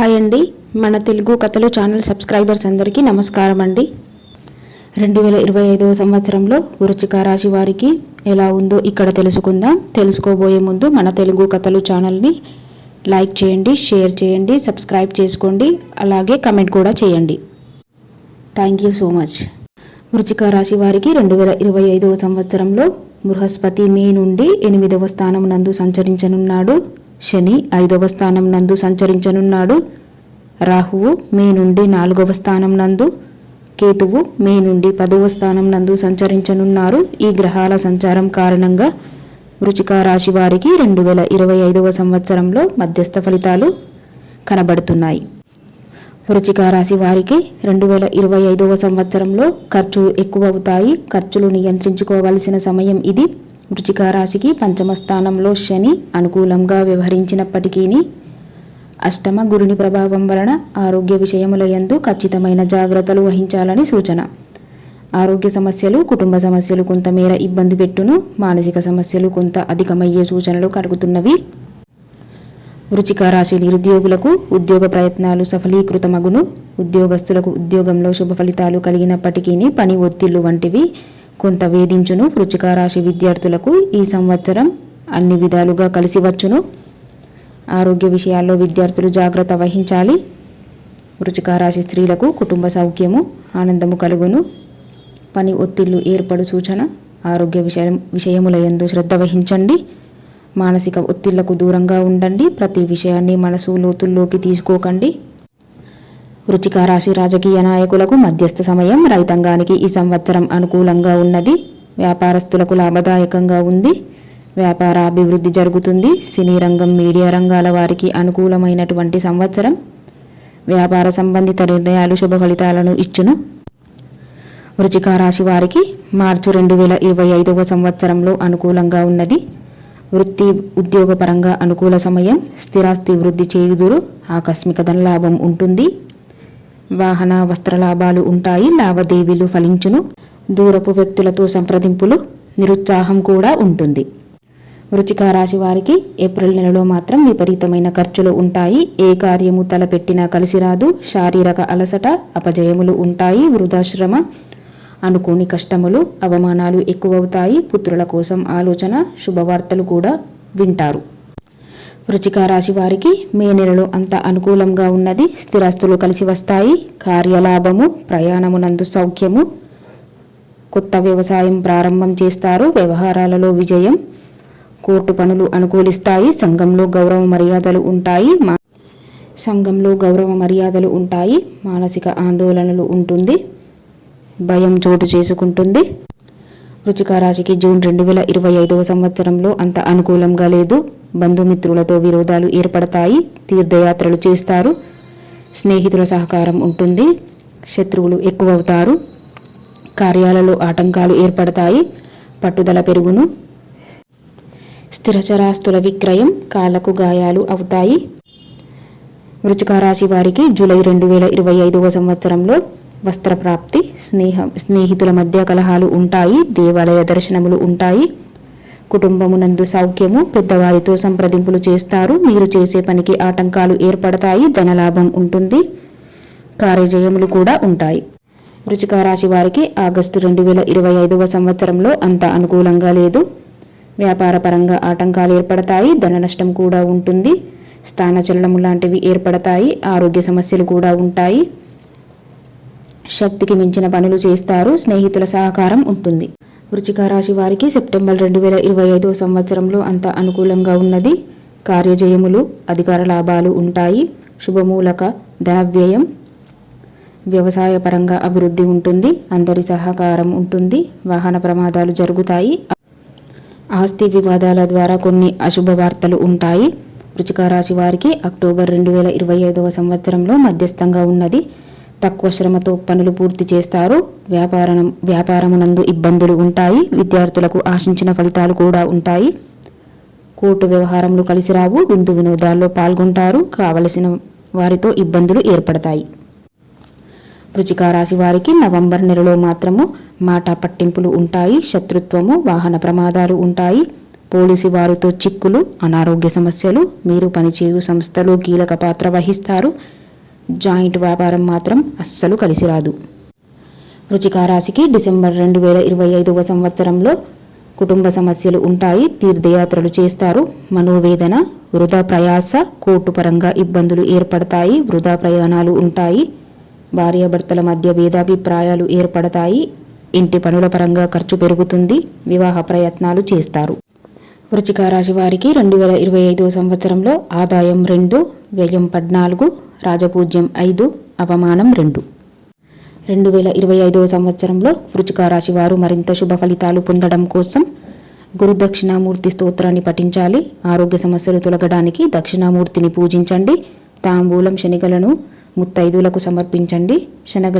Hi అండి. మన తెలుగు కథలు ఛానల్ సబ్స్క్రైబర్స్ అందరికీ నమస్కారం అండి. రెండు వేల ఇరవై ఐదవ సంవత్సరంలో వృచ్చిక రాశి వారికి ఎలా ఉందో ఇక్కడ తెలుసుకుందాం. తెలుసుకోబోయే ముందు మన తెలుగు కథలు ఛానల్ని లైక్ చేయండి షేర్ చేయండి సబ్స్క్రైబ్ చేసుకోండి అలాగే కమెంట్ కూడా చేయండి. Thank you so much. వృచ్చిక రాశి వారికి రెండు వేల ఇరవై ఐదవ సంవత్సరంలో బృహస్పతి మే నుండి ఎనిమిదవ స్థానం నందు సంచరించనున్నాడు. శని ఐదవ స్థానం నందు సంచరించనున్నాడు. రాహువు మే నుండి నాలుగవ స్థానం నందు కేతువు మే నుండి పదవ స్థానం నందు సంచరించనున్నారు. ఈ గ్రహాల సంచారం కారణంగా వృచిక రాశి వారికి రెండు వేల ఇరవై ఐదవ సంవత్సరంలో మధ్యస్థ ఫలితాలు కనబడుతున్నాయి. వృచిక రాశి వారికి రెండు వేల ఇరవై ఐదవ సంవత్సరంలో ఖర్చు ఎక్కువ అవుతాయి ఖర్చులు నియంత్రించుకోవలసిన సమయం ఇది. వృచిక రాశికి పంచమ స్థానంలో శని అనుకూలంగా వ్యవహరించినప్పటికీ అష్టమ గురుని ప్రభావం వలన ఆరోగ్య విషయముల యందు ఖచ్చితమైన జాగ్రత్తలు వహించాలని సూచన. ఆరోగ్య సమస్యలు కుటుంబ సమస్యలు కొంతమేర ఇబ్బంది పెట్టును మానసిక సమస్యలు కొంత అధికమయ్యే సూచనలు కలుగుతున్నవి. వృచిక రాశి నిరుద్యోగులకు ఉద్యోగ ప్రయత్నాలు సఫలీకృతమగును. ఉద్యోగస్తులకు ఉద్యోగంలో శుభ ఫలితాలు కలిగినప్పటికీ పని ఒత్తిళ్ళు వంటివి కొంత వేధించును. వృచిక రాశి విద్యార్థులకు ఈ సంవత్సరం అన్ని విధాలుగా కలిసి వచ్చును. ఆరోగ్య విషయాల్లో విద్యార్థులు జాగ్రత్త వహించాలి. వృచిక రాశి స్త్రీలకు కుటుంబ సౌఖ్యము ఆనందము కలుగును. పని ఒత్తిళ్ళు ఏర్పడు సూచన. ఆరోగ్య విషయం విషయముల యందు శ్రద్ధ వహించండి. మానసిక ఒత్తిళ్ళకు దూరంగా ఉండండి. ప్రతి విషయాన్ని మనసు లోతుల్లోకి తీసుకోకండి. వృచిక రాశి రాజకీయ నాయకులకు మధ్యస్థ సమయం రైతాంగానికి ఈ సంవత్సరం అనుకూలంగా ఉన్నది. వ్యాపారస్తులకు లాభదాయకంగా ఉంది. వ్యాపార అభివృద్ధి జరుగుతుంది. సినీ రంగం మీడియా రంగాల వారికి అనుకూలమైనటువంటి సంవత్సరం. వ్యాపార సంబంధిత నిర్ణయాలు శుభ ఫలితాలను ఇచ్చును. వృచిక రాశి వారికి మార్చి రెండు వేల ఇరవై ఐదవ సంవత్సరంలో అనుకూలంగా ఉన్నది. వృత్తి ఉద్యోగపరంగా అనుకూల సమయం స్థిరాస్తి వృద్ధి చేయుదురు. ఆకస్మిక ధనలాభం ఉంటుంది. వాహన వస్త్రలాభాలు ఉంటాయి లావాదేవీలు ఫలించును. దూరపు వ్యక్తులతో సంప్రదింపులు నిరుత్సాహం కూడా ఉంటుంది. వృచిక రాశి వారికి ఏప్రిల్ నెలలో మాత్రం విపరీతమైన ఖర్చులు ఉంటాయి. ఏ కార్యము తలపెట్టినా కలిసి రాదు. శారీరక అలసట అపజయములు ఉంటాయి. వృధాశ్రమ అనుకోని కష్టములు అవమానాలు ఎక్కువవుతాయి. పుత్రుల కోసం ఆలోచన శుభవార్తలు కూడా వింటారు. వృచిక రాశి వారికి మే నెలలో అంత అనుకూలంగా ఉన్నది. స్థిరాస్తులు కలిసి వస్తాయి. కార్యలాభము ప్రయాణమునందు సౌఖ్యము. కొత్త వ్యవసాయం ప్రారంభం చేస్తారు. వ్యవహారాలలో విజయం. కోర్టు పనులు అనుకూలిస్తాయి. సంఘంలో గౌరవ మర్యాదలు ఉంటాయి. మా సంఘంలో గౌరవ మర్యాదలు ఉంటాయి. మానసిక ఆందోళనలు ఉంటుంది. భయం చోటు చేసుకుంటుంది. వృచిక రాశికి జూన్ రెండు వేల ఇరవై ఐదవ సంవత్సరంలో అంత అనుకూలంగా లేదు. బంధుమిత్రులతో విరోధాలు ఏర్పడతాయి. తీర్థయాత్రలు చేస్తారు. స్నేహితుల సహకారం ఉంటుంది. శత్రువులు ఎక్కువవుతారు. కార్యాలలో ఆటంకాలు ఏర్పడతాయి. పట్టుదల పెరుగును. స్థిరచరాస్తుల విక్రయం కాళ్ళకు గాయాలు అవుతాయి. వృచిక రాశి వారికి జూలై రెండు వేల ఇరవై ఐదవ సంవత్సరంలో వస్త్ర ప్రాప్తి స్నేహ స్నేహితుల మధ్య కలహాలు ఉంటాయి దేవాలయ దర్శనములు ఉంటాయి. కుటుంబమునందు సౌఖ్యము పెద్దవారితో సంప్రదింపులు చేస్తారు. మీరు చేసే పనికి ఆటంకాలు ఏర్పడతాయి ధనలాభం ఉంటుంది కార్యజయములు కూడా ఉంటాయి. వృచిక రాశి వారికి ఆగస్టు రెండు వేల ఇరవై ఐదవ సంవత్సరంలో అంత అనుకూలంగా లేదు. వ్యాపారపరంగా ఆటంకాలు ఏర్పడతాయి ధన నష్టం కూడా ఉంటుంది. స్థానచలనము లాంటివి ఏర్పడతాయి ఆరోగ్య సమస్యలు కూడా ఉంటాయి. శక్తికి మించిన పనులు చేస్తారు స్నేహితుల సహకారం ఉంటుంది. వృచిక రాశి వారికి సెప్టెంబర్ రెండు వేల ఇరవై ఐదో సంవత్సరంలో అంత అనుకూలంగా ఉన్నది. కార్యజయములు అధికార లాభాలు ఉంటాయి. శుభమూలక ధనవ్యయం వ్యవసాయ పరంగా అభివృద్ధి ఉంటుంది. అందరి సహకారం ఉంటుంది. వాహన ప్రమాదాలు జరుగుతాయి. ఆస్తి వివాదాల ద్వారా కొన్ని అశుభ వార్తలు ఉంటాయి. వృచిక రాశి వారికి అక్టోబర్ రెండు వేల ఇరవై ఐదవ సంవత్సరంలో మధ్యస్థంగా ఉన్నది. తక్కువ శ్రమతో పనులు పూర్తి చేస్తారు. వ్యాపారం వ్యాపారమునందు ఇబ్బందులు ఉంటాయి. విద్యార్థులకు ఆశించిన ఫలితాలు కూడా ఉంటాయి. కోర్టు వ్యవహారంలో కలిసి రావు. విందు వినోదాల్లో పాల్గొంటారు. కావలసిన వారితో ఇబ్బందులు ఏర్పడతాయి. వృచిక రాశి వారికి నవంబర్ నెలలో మాత్రము మాట పట్టింపులు ఉంటాయి. శత్రుత్వము వాహన ప్రమాదాలు ఉంటాయి. పోలీసు వారితో చిక్కులు అనారోగ్య సమస్యలు. మీరు పనిచేయు సంస్థలో కీలక పాత్ర వహిస్తారు. జాయింట్ వ్యాపారం మాత్రం అస్సలు కలిసి రాదు. రుచికారాశికి రాశికి డిసెంబర్ రెండు వేల ఇరవై ఐదవ సంవత్సరంలో కుటుంబ సమస్యలు ఉంటాయి తీర్థయాత్రలు చేస్తారు. మనోవేదన వృధా ప్రయాస కోర్టు పరంగా ఇబ్బందులు ఏర్పడతాయి వృధా ప్రయాణాలు ఉంటాయి. భార్యాభర్తల మధ్య భేదాభిప్రాయాలు ఏర్పడతాయి. ఇంటి పనుల పరంగా ఖర్చు పెరుగుతుంది వివాహ ప్రయత్నాలు చేస్తారు. వృచిక రాశి వారికి రెండు వేల ఇరవై ఐదవ సంవత్సరంలో ఆదాయం రెండు వ్యయం పద్నాలుగు రాజపూజ్యం ఐదు అవమానం రెండు. రెండు వేల ఇరవై ఐదవ సంవత్సరంలో వృచిక రాశి వారు మరింత శుభ ఫలితాలు పొందడం కోసం గురు దక్షిణామూర్తి స్తోత్రాన్ని పఠించాలి. ఆరోగ్య సమస్యలు తొలగడానికి దక్షిణామూర్తిని పూజించండి. తాంబూలం శనిగలను ముత్తైదులకు సమర్పించండి. శనగల